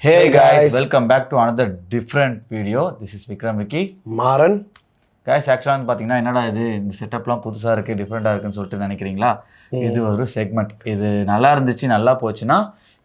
Hey Hey guys guys. Welcome back to another different video this is Vikram Vicky Maran guys ஆக்சுவலாக வந்து பார்த்தீங்கன்னா என்னடா இது? இந்த செட்டப்லாம் புதுசாக இருக்குது டிஃப்ரெண்ட்டாக இருக்குன்னு சொல்லிட்டு நினைக்கிறீங்களா? இது ஒரு செக்மெண்ட் இது நல்லா இருந்துச்சு நல்லா போச்சுன்னா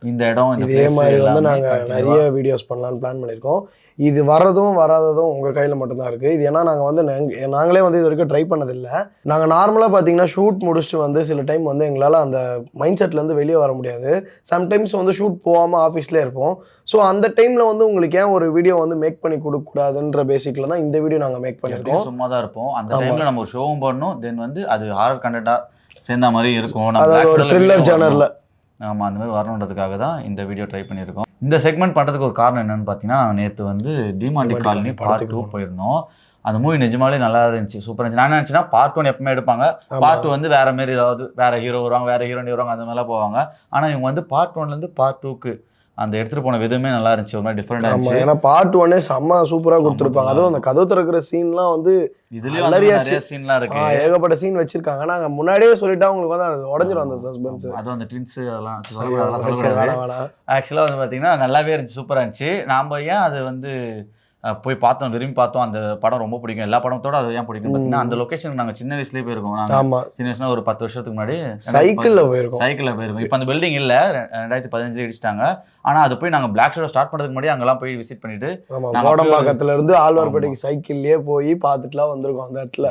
இந்த இடம் இதே மாதிரி வந்து நாங்கள் நிறைய வீடியோஸ் பண்ணலாம்னு பிளான் பண்ணியிருக்கோம். இது வரதும் வராததும் உங்கள் கையில் மட்டும்தான் இருக்குது இது ஏன்னா நாங்கள் வந்து நாங்க- நாங்களே வந்து இது வரைக்கும் ட்ரை பண்ணதில்லை. நாங்கள் நார்மலாக பார்த்தீங்கன்னா ஷூட் முடிச்சுட்டு வந்து சில டைம் வந்து எங்களால் அந்த மைண்ட் செட்லேருந்து வெளியே வர முடியாது. சம்டைம்ஸ் வந்து ஷூட் போகாமல் ஆஃபீஸ்லேயே இருப்போம். ஸோ அந்த டைமில் வந்து உங்களுக்கு ஏன் ஒரு வீடியோ வந்து மேக் பண்ணி கொடுக்கக்கூடாதுன்ற பேசிக்கில் தான் இந்த வீடியோ நாங்கள் மேக் பண்ணியிருக்கோம். சும்மா தான் இருப்போம். அந்த டைமில் நம்ம ஒரு ஷோவும் பண்ணணும். தென் வந்து அது ஹாரர் கண்டென்ட்டாக சேர்ந்த மாதிரி இருக்கும். ஒரு background-ல thriller video genre-ல. வரணும். ஆமா அந்த மாதிரி வரணுன்றதுக்காக தான் இந்த வீடியோ ட்ரை பண்ணியிருக்கோம் இந்த செக்மெண்ட் பண்ணுறதுக்கு ஒரு காரணம் என்னன்னு பார்த்தீங்கன்னா நேற்று வந்து டிமாண்டி காலனி பார்ட் டூ போயிருந்தோம் அந்த மூவி நிஜமாலே நல்லா இருந்துச்சு சூப்பர் இருந்துச்சு நான் நினச்சேன்னா பார்ட் ஒன் எப்பவுமே எடுப்பாங்க பார்ட் டூ வந்து வேற மாதிரி ஏதாவது வேற ஹீரோ வருவாங்க வேற ஹீரோனி வருவாங்க அந்த மாதிரிலாம் போவாங்க ஆனால் இவங்க வந்து பார்ட் ஒன்லேருந்து பார்ட் டூக்கு அந்த எடுத்துகிட்டு போன விதமே நல்லா இருந்துச்சு. ஒரு மாதிரி டிஃப்ரெண்டாக இருந்துச்சு. ஏன்னா பார்ட் ஒன்னே செம்ம சூப்பராக கொடுத்துருப்பாங்க. அதுவும் அந்த கதவு திறக்கிற சீன்லாம் வந்து இதுலேயும். நிறைய சீன்லாம் இருக்கு. ஏகப்பட்ட சீன் வச்சிருக்காங்க. நாங்கள் முன்னாடியே சொல்லிட்டா உங்களுக்கு வந்து அது உடஞ்சிரும் அந்த சஸ்பென்ஸ் அதுவும் அந்த ட்வின்ஸ் அதெல்லாம் ஆக்சுவலாக வந்து பார்த்தீங்கன்னா நல்லாவே இருந்துச்சு. சூப்பராக இருந்துச்சு. நாம் ஏன் அது வந்து போய் பார்த்தோம் விரும்பி பார்த்தோம். அந்த படம் ரொம்ப பிடிக்கும். எல்லா படத்தோட அது ஏன் பிடிக்கும் பார்த்தீங்கன்னா அந்த லொக்கேஷன் நாங்கள் சின்ன வயசுலேயே போயிருக்கோம். நாங்கள் சின்ன வயசுல ஒரு பத்து வருஷத்துக்கு முன்னாடி. சைக்கிள்ல போயிருக்கோம். சைக்கிளில் போயிருக்கோம். இப்போ அந்த பில்டிங் இல்லை. ரெண்டாயிரத்தி பதினஞ்சுல இடிச்சிட்டாங்க. ஆனால் அது போய் நாங்கள் பிளாக் ஷோ ஸ்டார்ட் பண்ணுறதுக்கு முன்னாடி அங்கெல்லாம் போய் விசிட் பண்ணிட்டு கோடம்பாக்கத்துல இருந்து ஆழ்வார்பேட்டைக்கு சைக்கிள்லயே போய் பார்த்துட்டுலாம் வந்திருக்கோம் அந்த இடத்துல.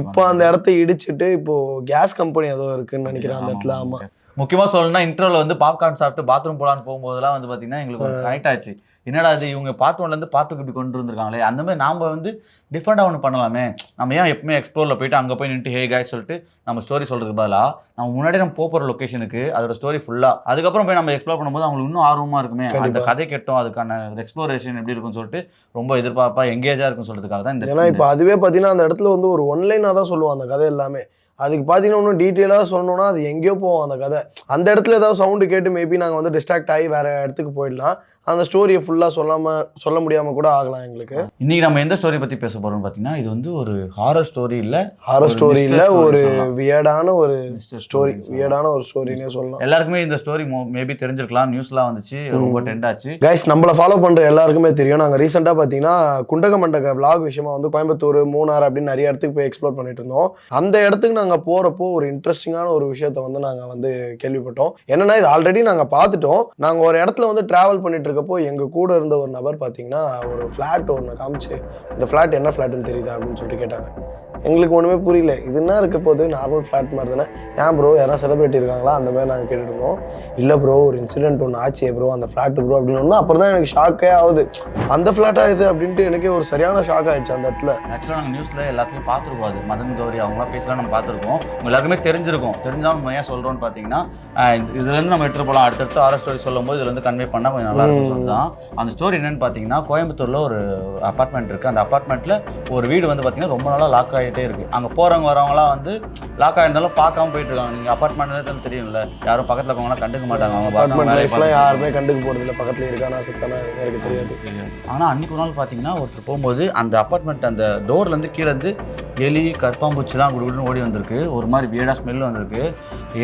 இப்போ அந்த இடத்த இடிச்சிட்டு இப்போ கேஸ் கம்பெனி ஏதோ இருக்குன்னு நினைக்கிறேன் அந்த இடத்துல. ஆமா. முக்கியமா சொல்லணும்னா இன்டர்வல் வந்து பாப்கார்ன் சாப்பிட்டு பாத்ரூம் போலான்னு போகும்போதெல்லாம் வந்து பாத்தீங்கன்னா எங்களுக்கு ஒரு கனெக்ட் ஆச்சு. என்னடா இது இவங்க பார்ட் ஒன்ல இருந்து பார்ட் டூக்கு இப்படி கொண்டு வந்திருக்காங்களே? அந்த மாதிரி நாம வந்து டிஃப்ரெண்டா ஒன்று பண்ணலாமே. நம்ம ஏன் எப்பவுமே எக்ஸ்ப்ளோர்ல போயிட்டு அங்க போய் நின்று ஹே காய் சொல்லிட்டு நம்ம ஸ்டோரி சொல்றதுக்கு பதிலா நம்ம முன்னாடி நம்ம போற லொகேஷனுக்கு அதோட ஸ்டோரி ஃபுல்லா அதுக்கப்புறம் போய் நம்ம எக்ஸ்ப்ளோர் பண்ணும்போது அவங்களுக்கு இன்னும் ஆர்வமா இருக்குமே. அந்த. கதை கேட்டோம் அதுக்கான எக்ஸ்ப்ளோரேஷன் எப்படி இருக்கும்னு சொல்லிட்டு ரொம்ப எதிர்பார்ப்பா எங்கேஜா இருக்கும்னு சொல்றதுக்காக தான் ஏன்னா இந்த இப்போ அதுவே பார்த்தீங்கன்னா அந்த இடத்துல வந்து ஒரு ஒன்லைனாக தான் சொல்லுவோம் அந்த கதை எல்லாமே. அதுக்கு பார்த்தீங்கன்னா இன்னும் டீட்டெயிலாக சொல்லணும்னா அது எங்கேயோ போவோம் அந்த கதை. அந்த இடத்துல ஏதாவது சவுண்டு கேட்டு மேபி நாங்கள் வந்து டிஸ்ட்ராக்ட் ஆகி வேறு இடத்துக்கு போயிடலாம். அந்த ஸ்டோரியை ஃபுல்லாக சொல்லாம சொல்ல முடியாம கூட ஆகலாம் எங்களுக்கு. இன்னைக்கு நம்ம எந்த ஸ்டோரி பத்தி பேச போறோம்னு பாத்தீங்கன்னா இது வந்து ஒரு ஹாரர் ஸ்டோரி இல்ல ஹாரர் ஸ்டோரி இல்ல ஒரு. வியர்டான ஒரு ஸ்டோரி வியர்டான ஒரு ஸ்டோரினே சொல்லலாம். எல்லாருக்குமே இந்த ஸ்டோரி மேபி தெரிஞ்சிருக்கலாம். நியூஸ்லாம் வந்துச்சு ரொம்ப டெண்ட் ஆச்சு. கைஸ் நம்மளை ஃபாலோ பண்ற எல்லாருக்குமே தெரியும். நாங்கள் ரீசெண்டாக பார்த்தீங்கன்னா குண்டக மண்டக vlog விஷயமா வந்து கோயம்புத்தூர் மூணார் அப்படின்னு நிறைய இடத்துக்கு போய் எக்ஸ்ப்ளோர் பண்ணிட்டு இருந்தோம். அந்த இடத்துக்கு நாங்கள் போகிறப்போ ஒரு இன்ட்ரெஸ்டிங்கான ஒரு விஷயத்த வந்து நாங்கள் வந்து கேள்விப்பட்டோம். என்னன்னா இது ஆல்ரெடி நாங்கள் பார்த்துட்டோம் நாங்கள் ஒரு இடத்துல வந்து ட்ராவல் பண்ணிட்டு பார்க்கப்போ எங்கள் கூட இருந்த ஒரு நபர் பார்த்தீங்கன்னா ஒரு ஃப்ளாட் ஒன்று காமிச்சு இந்த ஃப்ளாட் என்ன ஃப்ளாட்னு தெரியுதா? அப்படின்னு சொல்லிட்டு கேட்டாங்க. எங்களுக்கு ஒன்றுமே புரியல. இது என்ன இருக்க போது நார்மல் ஃப்ளாட் மாதிரி தானே. ஏன் ப்ரோ யாராவது செலிபிரிட்டி இருக்காங்களா? அந்த மாதிரி நாங்கள் கேட்டுட்டு இருந்தோம் இல்லை ப்ரோ ஒரு இன்சிடென்ட் ஒன்று ஆச்சு ப்ரோ அந்த ஃப்ளாட் ப்ரோ அப்படின்னு வந்து அப்புறம் தான் எனக்கு ஷாக்கே ஆகுது. அந்த ஃப்ளாட்டாக இது அப்படின்ட்டு எனக்கே ஒரு சரியான ஷாக் ஆயிடுச்சு அந்த இடத்துல. ஆக்சுவலாக நாங்கள் நியூஸில் எல்லாத்துலையும் பார்த்துருக்கோம் அது. மதன் கௌரி அவங்களாம் பேசலாம் நம்ம பார்த்துருக்கோம். எல்லாருக்குமே தெரிஞ்சிருக்கும். தெரிஞ்சாலும் நம்ம ஏன் சொல்கிறோன்னு பார்த்தீங்கன்னா இதுலேருந்து நம்ம எடுத்துகிட்டு போகலாம் அடுத்தடுத்து ஆரர் ஸ்டோரி சொல்லும்போது இதுலேருந்து கன்வே பண்ணால் கொஞ்சம் நல்லா இருக்கும்னு சொல்லிட்டு தான் அந்த ஸ்டோரி என்னன்னு பார்த்தீங்கன்னா கோயம்புத்தூரில் ஒரு அப்பார்ட்மெண்ட் இருக்குது அந்த அப்பார்ட்மெண்ட்டில் ஒரு வீடு வந்து பார்த்தீங்கன்னா ரொம்ப நாளாக லாக் ஆகிட்டே இருக்குது அங்கே போகிறவங்க வரவங்களாம் வந்து லாக் ஆகிருந்தாலும் பார்க்காம போயிட்டு இருக்காங்க நீங்கள் அப்பார்ட்மெண்ட்ல தெரியும்ல. யாரும் பக்கத்தில் இருக்கவங்களாம் கண்டுக்க மாட்டாங்க. அவங்க அப்பார்ட்மெண்ட் லைஃப்லாம் யாருமே கண்டுக்க போகிறது இல்லை பக்கத்தில் இருக்கானா செத்தானா எனக்கு தெரியாது. ஆனால் அன்னைக்கு ஒரு நாள் பார்த்தீங்கன்னா ஒருத்தர் போகும்போது அந்த அப்பார்ட்மெண்ட் அந்த டோர்லேருந்து கீழே இருந்து எலி கற்பாம்பூச்சிலாம் குடுகுடுன்னு ஓடி வந்திருக்கு. ஒரு மாதிரி வியடாக ஸ்மெல் வந்திருக்கு.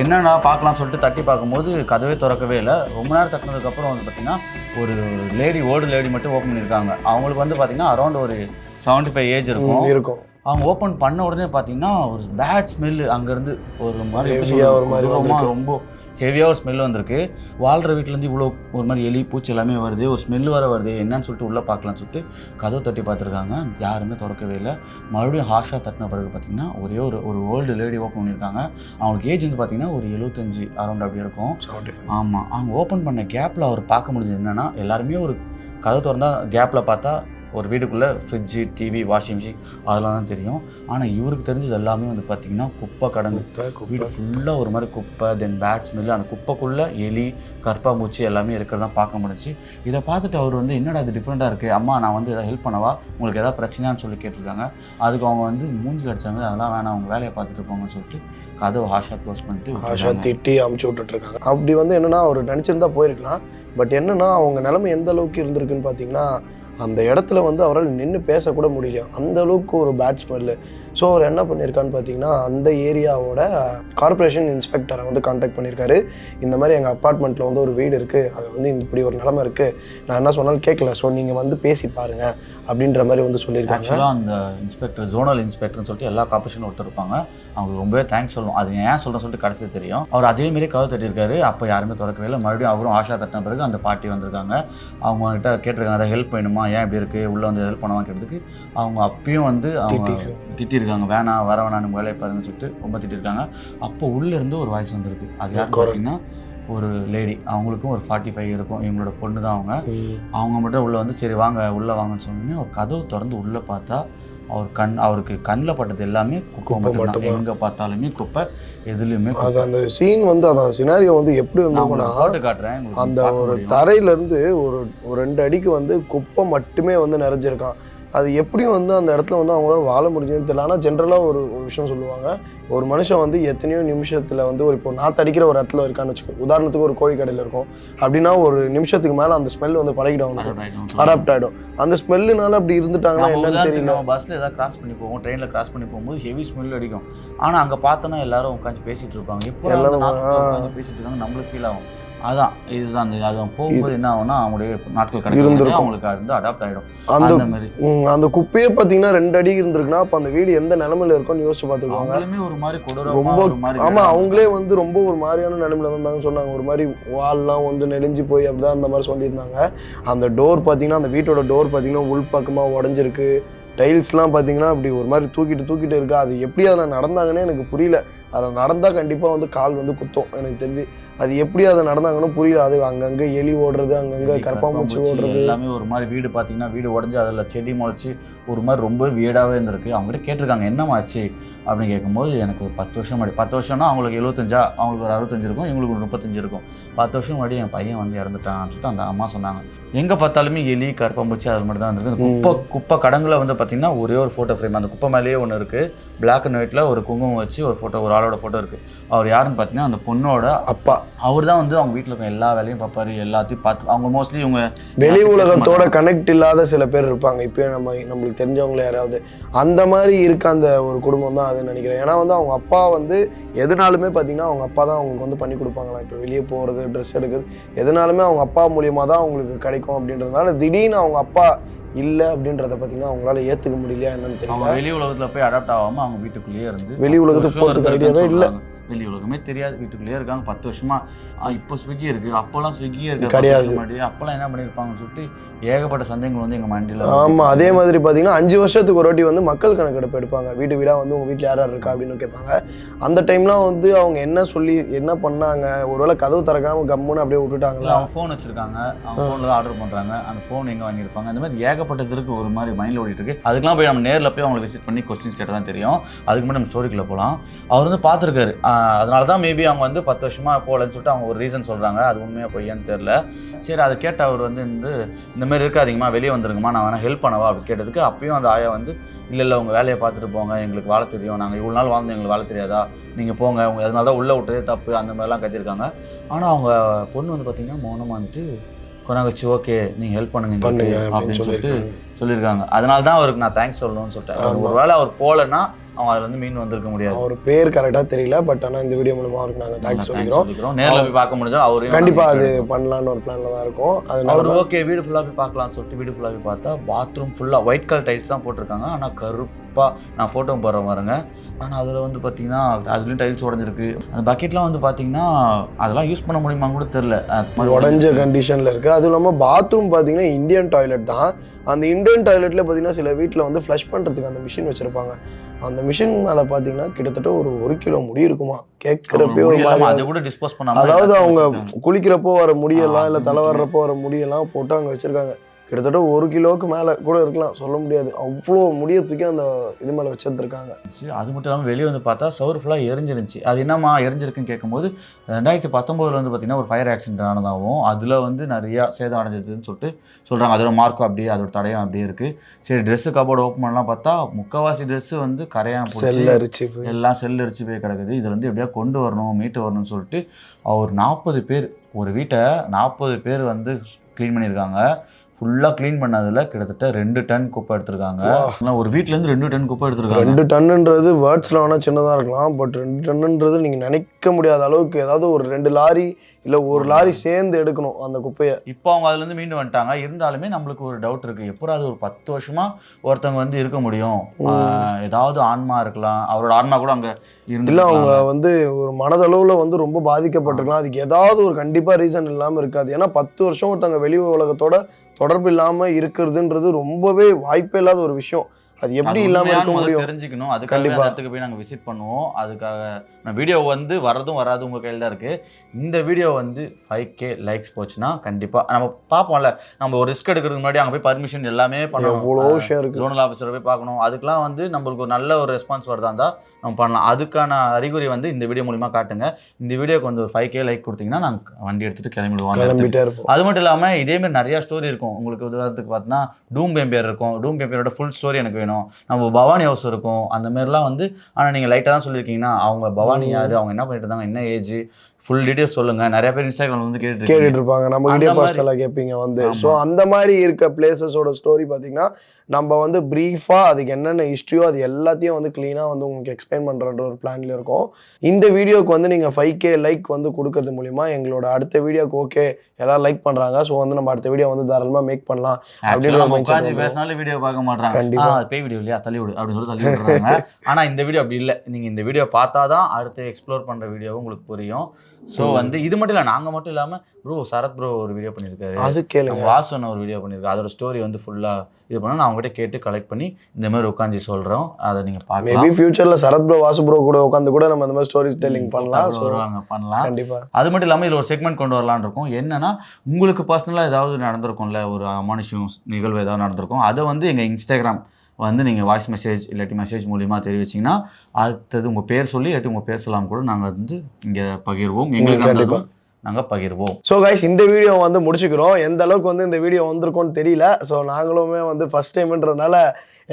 என்னடா பார்க்கலாம்னு சொல்லிட்டு தட்டி பார்க்கும்போது கதவே திறக்கவே இல்லை. ரொம்ப நேரம் தட்டினதுக்கப்புறம் வந்து பார்த்தீங்கன்னா ஒரு லேடி ஓல்டு லேடி மட்டும் ஓப்பன் பண்ணியிருக்காங்க. அவங்களுக்கு வந்து பார்த்தீங்கன்னா அரௌண்ட் ஒரு செவன்ட்டி ஃபைவ் ஏஜ் இருக்கும். இருக்கும். அவங்க ஓப்பன் பண்ண உடனே பார்த்தீங்கன்னா ஒரு பேட் ஸ்மெல்லு அங்கேருந்து ஒரு மாதிரி? ஒரு மாதிரி. ரொம்ப ஹெவியாக ஒரு ஸ்மெல் வந்திருக்கு. வாழ்கிற வீட்டிலேருந்து இவ்வளோ ஒரு மாதிரி எலி பூச்சி எல்லாமே வருது. ஒரு ஸ்மெல் வர வருது. என்னன்னு சொல்லிட்டு உள்ளே பார்க்கலாம்னு சொல்லிட்டு கதவு தட்டி பார்த்துருக்காங்க. யாருமே திறக்கவே இல்லை. மறுபடியும் ஹாஷாக தட்டின பிறகு பார்த்தீங்கன்னா ஒரே ஒரு ஒரு ஓல்டு லேடி ஓப்பன் பண்ணியிருக்காங்க. அவங்களுக்கு ஏஜ் வந்து பார்த்தீங்கன்னா ஒரு எழுபத்தஞ்சு அரௌண்ட் அப்படி இருக்கும். ஆமாம் அவங்க ஓப்பன் பண்ண கேப்பில் அவர் பார்க்க முடிஞ்சது என்னன்னா எல்லாருமே ஒரு கதை திறந்தா கேப்பில் பார்த்தா ஒரு வீட்டுக்குள்ளே ஃப்ரிட்ஜு டிவி வாஷிங் மிஷின் அதெல்லாம் தான் தெரியும். ஆனால் இவருக்கு தெரிஞ்சது எல்லாமே வந்து பார்த்தீங்கன்னா குப்பை கடங்கு. குப்பை வீடு ஃபுல்லாக ஒரு மாதிரி குப்பை தென் பேட் ஸ்மெல்லு அந்த குப்பைக்குள்ளே எலி கற்பாம்பூச்சி எல்லாமே இருக்கிறதா பார்க்க முடிஞ்சுச்சு. இதை பார்த்துட்டு அவர் வந்து என்னடா இது டிஃப்ரெண்ட்டாக இருக்குது அம்மா நான் வந்து எதாவது ஹெல்ப் பண்ணவா? உங்களுக்கு எதாவது பிரச்சனையான்னு சொல்லி கேட்டிருக்காங்க. அதுக்கு அவங்க வந்து மூஞ்சில் அடிச்சாங்க அதெல்லாம் வேணாம் அவங்க வேலையை பார்த்துட்டு போங்கன்னு சொல்லிட்டு கதவை ஹாஷாக க்ளோஸ் பண்ணிட்டு விட்டுட்டாங்க. திட்டி அமுச்சு விட்டுட்டு இருக்காங்க அப்படி வந்து என்னன்னா அவர் நினச்சிருந்தா போயிருக்கலாம். பட் என்னன்னா அவங்க நிலைமை எந்த அளவுக்கு இருந்திருக்குன்னு பார்த்தீங்கன்னா அந்த இடத்துல வந்து அவரால் நின்று பேசக்கூட முடியல. அந்த அளவுக்கு ஒரு பேட் ஸ்மெல்லு ஸோ அவர் என்ன பண்ணியிருக்கான்னு பார்த்தீங்கன்னா அந்த ஏரியாவோட கார்ப்பரேஷன் இன்ஸ்பெக்டரை வந்து காண்டாக்ட் பண்ணியிருக்காரு இந்த மாதிரி எங்கள் அப்பார்ட்மெண்ட்டில் வந்து ஒரு வீடு இருக்குது அது வந்து இப்படி ஒரு நிலமை இருக்குது நான் என்ன சொன்னாலும் கேட்கல ஸோ நீங்கள் வந்து பேசி பாருங்கள் அப்படின்ற மாதிரி வந்து சொல்லியிருக்காங்க. ஆக்சுவலாக அந்த இன்ஸ்பெக்டர் ஜோனல் இன்ஸ்பெக்டர்னு சொல்லிட்டு எல்லா கார்பரேஷனும் ஒருத்தர் இருப்பாங்க. அவங்களுக்கு ரொம்பவே தேங்க்ஸ் சொல்லணும் அது ஏன் சொல்கிறேன் சொல்லிட்டு கடைசியில் தெரியும். அவர் அதே மாரி கதவு தட்டியிருக்காரு. அப்போ யாருமே திறக்கவே இல்லை. மறுபடியும் அவரும் ஆஷா தட்டின பிறகு அந்த பாட்டி வந்திருக்காங்க. அவங்ககிட்ட கேட்டிருக்காங்க அதை ஹெல்ப் வேணுமா? ஏன் இப்படி இருக்குது உள்ளே வந்து ஹெல்ப் பண்ணுவாங்க கேட்டதுக்கு அவங்க அப்பயும் வந்து அவங்க திட்டிருக்காங்க. வேணாம் வர வேணாம் நம்ம வேலையை பாருங்கன்னு சொல்லிட்டு ரொம்ப திட்டிருக்காங்க. அப்போ உள்ளே இருந்து ஒரு வாய்ஸ் வந்திருக்கு. அது குரல். பார்த்தீங்கன்னா ஒரு லேடி அவங்களுக்கும் ஒரு ஃபார்ட்டி ஃபைவ் இருக்கும். இவங்களோட பொண்ணு தான் அவங்க. அவங்க மட்டும் உள்ளே வந்து சரி வாங்க உள்ளே வாங்கன்னு சொன்னோடனே அவர் கதவு திறந்து உள்ளே பார்த்தா அவர் கண் அவருக்கு கண்ணில் பட்டது எல்லாமே குப்பை மட்டும்தான். எங்கே பார்த்தாலுமே குப்பை எதுலேயுமே அது அந்த சீன் வந்து அதான் சினாரியோ வந்து எப்படி போட்டு காட்டுறேன் அந்த ஒரு முடியும். தரையில இருந்து ஒரு ஒரு ரெண்டு அடிக்கு வந்து குப்பை மட்டுமே வந்து நிறைஞ்சிருக்கான். அது எப்படி வந்து அந்த இடத்துல வந்து அவங்களால வாழ முடிஞ்சதுன்னு தெரியல. ஆனால் ஜென்ரலாக ஒரு ஒரு விஷயம் சொல்லுவாங்க. ஒரு மனுஷன் வந்து எத்தனையோ நிமிஷத்தில் வந்து ஒரு இப்போ நாற்று அடிக்கிற ஒரு இடத்துல இருக்கான்னு வச்சுக்கோ உதாரணத்துக்கு ஒரு கோழி கடையில் இருக்கும். அப்படின்னா ஒரு நிமிஷத்துக்கு மேலே அந்த ஸ்மெல் வந்து பழகிடும் அவனுக்கு. அடாப்ட் ஆகிடும் அந்த ஸ்மெல்லுனால அப்படி இருந்துட்டாங்கன்னா என்னன்னு தெரியல. நம்ம ஏதாவது கிராஸ் பண்ணி போவோம் ட்ரெயினில் கிராஸ் பண்ணி போகும்போது ஹெவி ஸ்மெல் அடிக்கும். ஆனால் அங்கே பார்த்தோன்னா எல்லாரும் உட்காந்து பேசிட்டு இருப்பாங்க. இப்போ எல்லாரும், பேசிட்டு இருக்காங்க நம்மளுக்கு ஃபீல் ஆகும். அதான் இதுதான் அந்த அது போகும்போது என்ன ஆகும்னா அவங்களுடைய நாட்கள் கிடைக்கும். அவங்களுக்கு வந்து அடாப்ட் ஆகிடும் அந்த மாதிரி. அந்த குப்பையே பார்த்தீங்கன்னா ரெண்டு அடி இருந்திருக்குன்னா அப்போ அந்த வீடு எந்த நிலமையில இருக்கும்னு யோசிச்சு பார்த்துருவாங்க அவங்களுமே ஒரு மாதிரி கொடூரமா ரொம்ப ஒரு மாதிரி ஆமா அவங்களே வந்து ரொம்ப ஒரு மாதிரியான நிலைமையில தான் இருந்தாங்க சொன்னாங்க. ஒரு மாதிரி வால்லாம் வந்து நெளிஞ்சு போய் அப்படிதான் அந்த மாதிரி சொல்லியிருந்தாங்க. அந்த டோர் பார்த்தீங்கன்னா அந்த வீட்டோட டோர் பார்த்தீங்கன்னா உள் பக்கமாக உடஞ்சிருக்கு. டைல்ஸ்லாம் பார்த்தீங்கன்னா அப்படி ஒரு மாதிரி தூக்கிட்டு தூக்கிட்டு இருக்கு அது எப்படி அதில் நடந்தாங்கன்னே எனக்கு புரியல. அதில் நடந்தால் கண்டிப்பாக வந்து கால் வந்து குத்தும் எனக்கு தெரிஞ்சு. அது எப்படி அதை நடந்தாங்கன்னு புரியல. அது அங்கங்கே எலி ஓடுறது அங்கங்கே கரப்பாம்பூச்சி ஓடுறது. எல்லாமே ஒரு மாதிரி வீடு பார்த்தீங்கன்னா வீடு உடஞ்சி அதில் செடி முளைச்சி ஒரு மாதிரி ரொம்ப வீடாகவே இருந்திருக்கு. அவங்ககிட்ட கேட்டிருக்காங்க என்னமாச்சு அப்படின்னு கேட்கும்போது எனக்கு ஒரு பத்து வருஷம் முன்னாடி பத்து வருஷம்னா அவங்களுக்கு எழுபத்தஞ்சா அவங்களுக்கு ஒரு அறுபத்தஞ்சு இருக்கும் இவங்களுக்கு ஒரு முப்பத்தஞ்சு இருக்கும். பத்து வருஷம் முன்னாடி என் பையன் வந்து இறந்துட்டான்னு சொல்லிட்டு அந்த அம்மா சொன்னாங்க. எங்கே பார்த்தாலுமே எலி கருப்பாம்பூச்சி அது மட்டும் தான் இருந்திருக்கு. அந்த குப்பை குப்பை கடங்குல வந்து பார்த்தீங்கன்னா ஒரே ஒரு ஃபோட்டோ ஃப்ரேம் அந்த குப்பை மேலேயே ஒன்று இருக்குது பிளாக் அண்ட் ஒயிட்டில் ஒரு குங்குமம் வச்சு ஒரு ஃபோட்டோ ஒரு ஆளோட ஃபோட்டோ இருக்குது அவர் யாருன்னு பார்த்தீங்கன்னா அந்த பொண்ணோட அப்பா. அவர் தான் வந்து அவங்க வீட்டில் இருக்க எல்லா வேலையும் பார்ப்பாரு எல்லாத்தையும் பார்த்து அவங்க மோஸ்ட்லி இவங்க வெளி உலகத்தோட. கனெக்ட் இல்லாத சில பேர் இருப்பாங்க. இப்போயே நம்ம நம்மளுக்கு தெரிஞ்சவங்கள யாராவது. அந்த மாதிரி இருக்க அந்த ஒரு குடும்பம் தான் அதுன்னு நினைக்கிறேன். ஏன்னா வந்து அவங்க அப்பா வந்து எதுனாலுமே பார்த்தீங்கன்னா அவங்க அப்பா தான் அவங்களுக்கு வந்து பண்ணி கொடுப்பாங்களாம். இப்போ வெளியே போகிறது ட்ரெஸ் எடுக்கிறது எதுனாலுமே அவங்க அப்பா மூலியமாக தான் அவங்களுக்கு கிடைக்கும் அப்படின்றதுனால திடீர்னு அவங்க அப்பா இல்லை அப்படின்றத பார்த்தீங்கன்னா அவங்களால ஏற்றுக்க முடியலையா என்னன்னு தெரியல. வெளி உலகத்துல போய் அடாப்ட் ஆகாம அவங்க வீட்டுக்குள்ளேயே இருந்து வெளி உலகத்துக்கு ஐடியாவே இல்ல. வெளி உலகமே தெரியாது வீட்டுக்குள்ளேயே இருக்காங்க பத்து வருஷமா ஆ, இப்போ ஸ்விக்கி இருக்கு. அப்போல்லாம் ஸ்விக்கி இருக்கு கிடையாது. அப்போல்லாம் என்ன பண்ணியிருப்பாங்கன்னு சொல்லிட்டு ஏகப்பட்ட சந்தேகங்கள் வந்து எங்க மண்டியில ஆமாம் அதே மாதிரி பார்த்தீங்கன்னா அஞ்சு வருஷத்துக்கு ஒரு வாட்டி வந்து மக்கள் கணக்கெடுப்பு எடுப்பாங்க. வீடு வீடாக வந்து உங்கள் வீட்டில் யார் யார் இருக்கா அப்படின்னு கேட்பாங்க. அந்த டைம்லாம் வந்து அவங்க என்ன சொல்லி என்ன பண்ணாங்க? ஒருவேளை கதவு திறக்காம கம்முன்னு அப்படியே விட்டுட்டாங்களா? அவங்க ஃபோன் வச்சிருக்காங்க. அவங்க ஃபோனில் தான் ஆர்டர் பண்றாங்க. அந்த ஃபோன் எங்க வாங்கியிருப்பாங்க? இந்த மாதிரி ஏகப்பட்டது ஏகப்பட்டதற்கு ஒரு மாதிரி மைண்டில் ஓடிட்டு இருக்கு அதுக்கெல்லாம் போய் நம்ம நேரில் போய் அவங்களை விசிட் பண்ணி கொஸ்டின்ஸ் கேட்டால் தான் தெரியும். அதுக்கு முன்னாடி நம்ம ஸ்டோரிக்குள்ள போகலாம் அவர் வந்து பார்த்துருக்காரு. அதனால தான் மேபி அவங்க வந்து பத்து வருஷமாக போகலன்னு சொல்லிட்டு அவங்க ஒரு ரீசன் சொல்கிறாங்க அது உண்மையாக பொய்யான்னு தெரில சரி அதை கேட்ட அவர் வந்து இந்த இந்த மாதிரி இருக்காதீங்கம்மா வெளியே வந்துருங்கம்மா நான் வேணால் ஹெல்ப் பண்ணவா அப்படின்னு கேட்டதுக்கு அப்பயும் அந்த ஆயா வந்து இல்லை இல்லை உங்கள் வேலையை பார்த்துட்டு போங்க. எங்களுக்கு வாழ தெரியும். நாங்கள் இவ்வளோ நாள் வாழ்ந்து எங்களுக்கு வாழ தெரியாதா? நீங்கள் போங்க. உங்கள் அதனால தான் உள்ளே விட்டதே தப்பு. அந்த மாதிரிலாம் கத்திருக்காங்க. ஆனால் அவங்க பொண்ணு வந்து பார்த்தீங்கன்னா மௌனமாக வந்துட்டு கொண்டாங்கச்சு ஓகே நீங்கள் ஹெல்ப் பண்ணுங்க அப்படின்னு சொல்லிட்டு சொல்லியிருக்காங்க. அதனால தான் அவருக்கு நான் தேங்க்ஸ் சொல்லணும்னு சொல்லிட்டேன். அவர். ஒருவேளை அவர் போகலன்னா அவங்க அதுல இருந்து மீன் வந்திருக்க முடியாது. அவர் பேர் கரெக்டாக தெரியல பட் ஆனால் இந்த வீடியோ மூலமாக அவருக்கு நாங்கள் தேங்க்ஸ் சொல்லிக்கிறோம். நேர்ல போய் பார்க்க முடிஞ்சா அவரையும் கண்டிப்பாக அது பண்ணலான்னு ஒரு பிளானில் தான் இருக்கும். அவர் அதனால ஓகே வீடு ஃபுல்லாக போய் பார்க்கலாம்னு சொல்லிட்டு வீடு ஃபுல்லாக போய் பார்த்தா பாத்ரூம் ஃபுல்லாக ஒயிட் கலர் டைல்ஸ் தான் போட்டிருக்காங்க. ஆனால் கருப்பாக நான் ஃபோட்டோ போடுறேன் பாருங்க. ஆனால் அதில் வந்து பார்த்தீங்கன்னா அதுலேயும் டைல்ஸ் உடஞ்சிருக்கு. அந்த பக்கெட்லாம் வந்து பார்த்தீங்கன்னா அதெல்லாம் யூஸ் பண்ண முடியுமான்னு கூட தெரில உடஞ்ச கண்டிஷனில் இருக்குது அதுவும் இல்லாமல் பாத்ரூம் பார்த்தீங்கன்னா இந்தியன் டாய்லெட் தான். அந்த இந்தியன் டாய்லெட்டில் பார்த்தீங்கன்னா சில வீட்டில் வந்து ஃப்ளஷ் பண்ணுறதுக்கு அந்த மிஷின் வச்சுருப்பாங்க அந்த மிஷின் மேலே பார்த்தீங்கன்னா கிட்டத்தட்ட ஒரு ஒரு கிலோ முடி இருக்குமா கேட்குறப்பே ஒரு அதாவது அவங்க. குளிக்கிறப்போ வர முடியெல்லாம் இல்லை தலை. வர்றப்போ வர முடியெல்லாம் போட்டு அங்கே வச்சுருக்காங்க கிட்டத்தட்ட ஒரு கிலோவுக்கு மேலே கூட இருக்கலாம். சொல்ல முடியாது. அவ்வளோ முடிய தூக்கி அந்த இது மேலே வச்சிருந்துருக்காங்க. அது மட்டும் இல்லாமல் வெளியே வந்து பார்த்தா சவுர் ஃபுல்லாக எரிஞ்சிருந்துச்சு. அது என்னம்மா எரிஞ்சிருக்குன்னு கேட்கும்போது ரெண்டாயிரத்தி பத்தொம்போதில் வந்து பார்த்தீங்கன்னா ஒரு ஃபயர் ஆக்சிடென்ட் ஆனதாகவும் அதில் வந்து நிறையா சேதம் அடைஞ்சதுன்னு சொல்லிட்டு சொல்கிறாங்க அதோட மார்க்கும் அப்படியே அதோட தடையும் அப்படியே இருக்குது சரி ட்ரெஸ்ஸு கபோர்டு ஓப்பன் பண்ணலாம் பார்த்தா முக்கால்வாசி ட்ரெஸ்ஸு வந்து கரையான் செல்ல அரிச்சு எல்லாம் செல் அரிச்சு போய் கிடக்குது. இதில் வந்து எப்படியா கொண்டு வரணும் மீட்டு வரணும்னு சொல்லிட்டு அவர் நாற்பது பேர் ஒரு வீட்டை நாற்பது பேர் வந்து க்ளீன் பண்ணியிருக்காங்க. ஃபுல்லாக க்ளீன் பண்ணதுல கிட்டத்தட்ட ரெண்டு டன் குப்பை எடுத்திருக்காங்க. ஆனா ஒரு வீட்ல இருந்து ரெண்டு டன் குப்பை எடுத்திருக்காங்க. ரெண்டு டன்னுன்றது வேர்ட்ஸில் வேணால் சின்னதாக இருக்கலாம் பட் ரெண்டு டன்னுன்றது நீங்கள் நினைக்க முடியாத அளவுக்கு ஏதாவது ஒரு ரெண்டு லாரி இல்லை ஒரு லாரி சேர்ந்து எடுக்கணும் அந்த குப்பையை. இப்போ அவங்க அதுல இருந்து மீண்டு வந்துட்டாங்க. இருந்தாலுமே நம்மளுக்கு ஒரு டவுட் இருக்கு. எப்போ அது ஒரு பத்து வருஷமா ஒருத்தவங்க வந்து இருக்க முடியும். ஏதாவது ஆன்மா இருக்கலாம். அவரோட ஆன்மா கூட அங்க இல்லை அவங்க வந்து ஒரு மனதளவில் வந்து ரொம்ப பாதிக்கப்பட்டிருக்கலாம். அதுக்கு ஏதாவது ஒரு கண்டிப்பாக ரீசன் இல்லாமல் இருக்காது. ஏன்னா பத்து வருஷம் ஒருத்தவங்க வெளி உலகத்தோட தொடர்பு இல்லாமல் இருக்கிறதுன்றது ரொம்பவே வாய்ப்பே இல்லாத ஒரு விஷயம். அது எப்படி இல்லாமல் இருக்க முடியும்? தெரிஞ்சுக்கணும். அதுக்காக. அந்த இடத்துக்கு போய் நாங்கள் விசிட் பண்ணுவோம். அதுக்காக நான் வீடியோ வந்து வரதும் வராது உங்கள் கையில் தான் இருக்குது இந்த வீடியோ வந்து ஃபைவ் கே லைக்ஸ் போச்சுன்னா கண்டிப்பாக நம்ம பார்ப்போம்ல. நம்ம ஒரு ரிஸ்க் எடுக்கிறதுக்கு முன்னாடி அங்கே போய் பர்மிஷன் எல்லாமே எவ்வளோ பண்ணணும் விஷயம் இருக்கு? ஜோனல் ஆஃபீஸரை போய் பார்க்கணும். அதுக்கெலாம் வந்து நம்மளுக்கு ஒரு நல்ல ஒரு ரெஸ்பான்ஸ் வருதா இருந்தால் நம்ம பண்ணலாம். அதுக்கான அறிகுறி வந்து இந்த வீடியோ மூலிமா காட்டுங்க. இந்த வீடியோக்கு வந்து ஒரு ஃபைவ் கே லைக் கொடுத்தீங்கன்னா நாங்கள் வண்டி எடுத்துகிட்டு கிளம்பிடுவோம் அது மட்டும் இல்லாமல் இதேமாதிரி நிறையா ஸ்டோரி இருக்கும். உங்களுக்கு உதாரணத்துக்கு பார்த்தீங்கன்னா டூம் பேம்பியர் இருக்கும். டூம் பேம்பியரோட ஃபுல் ஸ்டோரி எனக்கு வேணும். நம்ம பவானி ஹவுஸ் இருக்கும். அந்த மாதிரிலாம் வந்து ஆனால் நீங்கள் லைட்டாக தான் சொல்லியிருக்கீங்கன்னா அவங்க பவானி யார்? அவங்க என்ன பண்ணிட்டு இருந்தாங்க? என்ன ஏஜ் ஃபுல் டீட்டெயில்ஸ் சொல்லுங்கள் நிறைய பேர் இன்ஸ்டாகிராம் வந்து கேட்டுட்டு கேட்டுட்டு இருப்பாங்க. நம்ம மாதிரி- பர்சனலாக கேட்பீங்க வந்து. ஸோ அந்த மாதிரி இருக்க பிளேசஸோட ஸ்டோரி பார்த்தீங்கன்னா நம்ம வந்து ப்ரீஃபாக அதுக்கு என்னென்ன ஹிஸ்ட்ரியோ அது எல்லாத்தையும் வந்து க்ளீனாக வந்து உங்களுக்கு எக்ஸ்பிளைன் பண்ணுறன்ற ஒரு பிளான்ல இருக்கும். இந்த வீடியோக்கு வந்து நீங்கள் ஃபைவ் கே லைக் வந்து கொடுக்கறது மூலிமா எங்களோட அடுத்த வீடியோக்கு ஓகே எல்லாரும் லைக் பண்ணுறாங்க ஸோ வந்து நம்ம அடுத்த வீடியோ வந்து தாராளமாக மேக் பண்ணலாம். அப்படின்னு நம்ம mindset உட்காந்து வந்துரும். பேசினாலே வீடியோ பார்க்க மாட்டாங்க கண்டிப்பா. ஆ பேய் வீடியோ இல்லையா? தள்ளி விடு அப்படின்னு சொல்லி தள்ளி விடுறாங்க ஆனா இந்த வீடியோ அப்படி இல்லை. நீங்க இந்த வீடியோ பார்த்தா தான் அடுத்து எக்ஸ்ப்ளோர் பண்ற வீடியோவும் உங்களுக்கு புரியும். ஸோ வந்து இது மட்டும் இல்லை நாங்க மட்டும் இல்லாம ப்ரோ சரத் ப்ரோ ஒரு வீடியோ பண்ணியிருக்காரு. அது கேளுங்க. வாசன் ஒரு வீடியோ பண்ணியிருக்காரு. அதோட ஸ்டோரி வந்து ஃபுல்லா இது பண்ணா நான் அவங்ககிட்ட கேட்டு கலெக்ட் பண்ணி இந்த மாதிரி உட்காந்து சொல்றோம். அதை நீங்க மேபி பார்க்கலாம் ஃபியூச்சரில் சரத் ப்ரோ வாசு ப்ரோ கூட உட்காந்து கூட நம்ம இந்த மாதிரி ஸ்டோரி டெல்லிங் பண்ணலாம். வருவாங்க பண்ணலாம். கண்டிப்பாக அது மட்டும் இல்லாமல் இதில் ஒரு செக்மெண்ட் கொண்டு வரலான்னு இருக்கோம். என்னன்னா உங்களுக்கு பர்சனலாக ஏதாவது நடந்திருக்கும்ல ஒரு அமானுஷம் நிகழ்வு ஏதாவது நடந்திருக்கும். அதை வந்து எங்கள் இன்ஸ்டாகிராம் வந்து நீங்கள் வாய்ஸ் மெசேஜ் இல்லாட்டி மெசேஜ் மூலியமாக தெரிவிச்சிங்கன்னா அடுத்தது உங்கள் பேர் சொல்லி இல்லாட்டி உங்கள் பேர் சொல்லாமல் கூட நாங்கள் வந்து இங்கே பகிர்வோம் எங்களுக்கு. நாங்கள் பகிர்வோம். ஸோ கைஸ் இந்த வீடியோ வந்து முடிச்சுக்கிறோம். எந்த அளவுக்கு வந்து இந்த வீடியோ வந்திருக்கும்னு தெரியல. ஸோ நாங்களுமே வந்து ஃபர்ஸ்ட் டைம்ன்றதுனால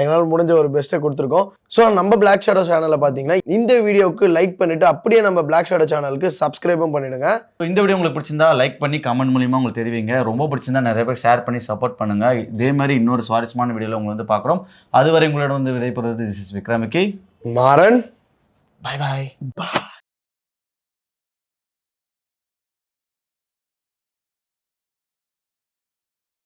எங்களால் முடிஞ்ச ஒரு பெஸ்ட்டை கொடுத்துருக்கோம். ஸோ நம்ம பிளாக் ஷேடோ சேனலில் பார்த்தீங்கன்னா இந்த வீடியோவுக்கு லைக் பண்ணிட்டு அப்படியே நம்ம பிளாக் ஷேடோ சேனலுக்கு சப்ஸ்கிரைபும் பண்ணிடுங்க. So, இந்த வீடியோ உங்களுக்கு பிடிச்சிருந்தா லைக் பண்ணி கமெண்ட் மூலியமாக உங்களுக்கு தெரிவிங்க. ரொம்ப பிடிச்சிருந்தா நிறைய பேர் ஷேர் பண்ணி சப்போர்ட் பண்ணுங்க. இதே மாதிரி இன்னொரு சுவாரஸ்யமான வீடியோவில் உங்களை வந்து பார்க்குறோம் அதுவரை உங்களோட வந்து விடைபெறுவது திஸ் இஸ் விக்ரமிக்கி. மாறன். Bye bye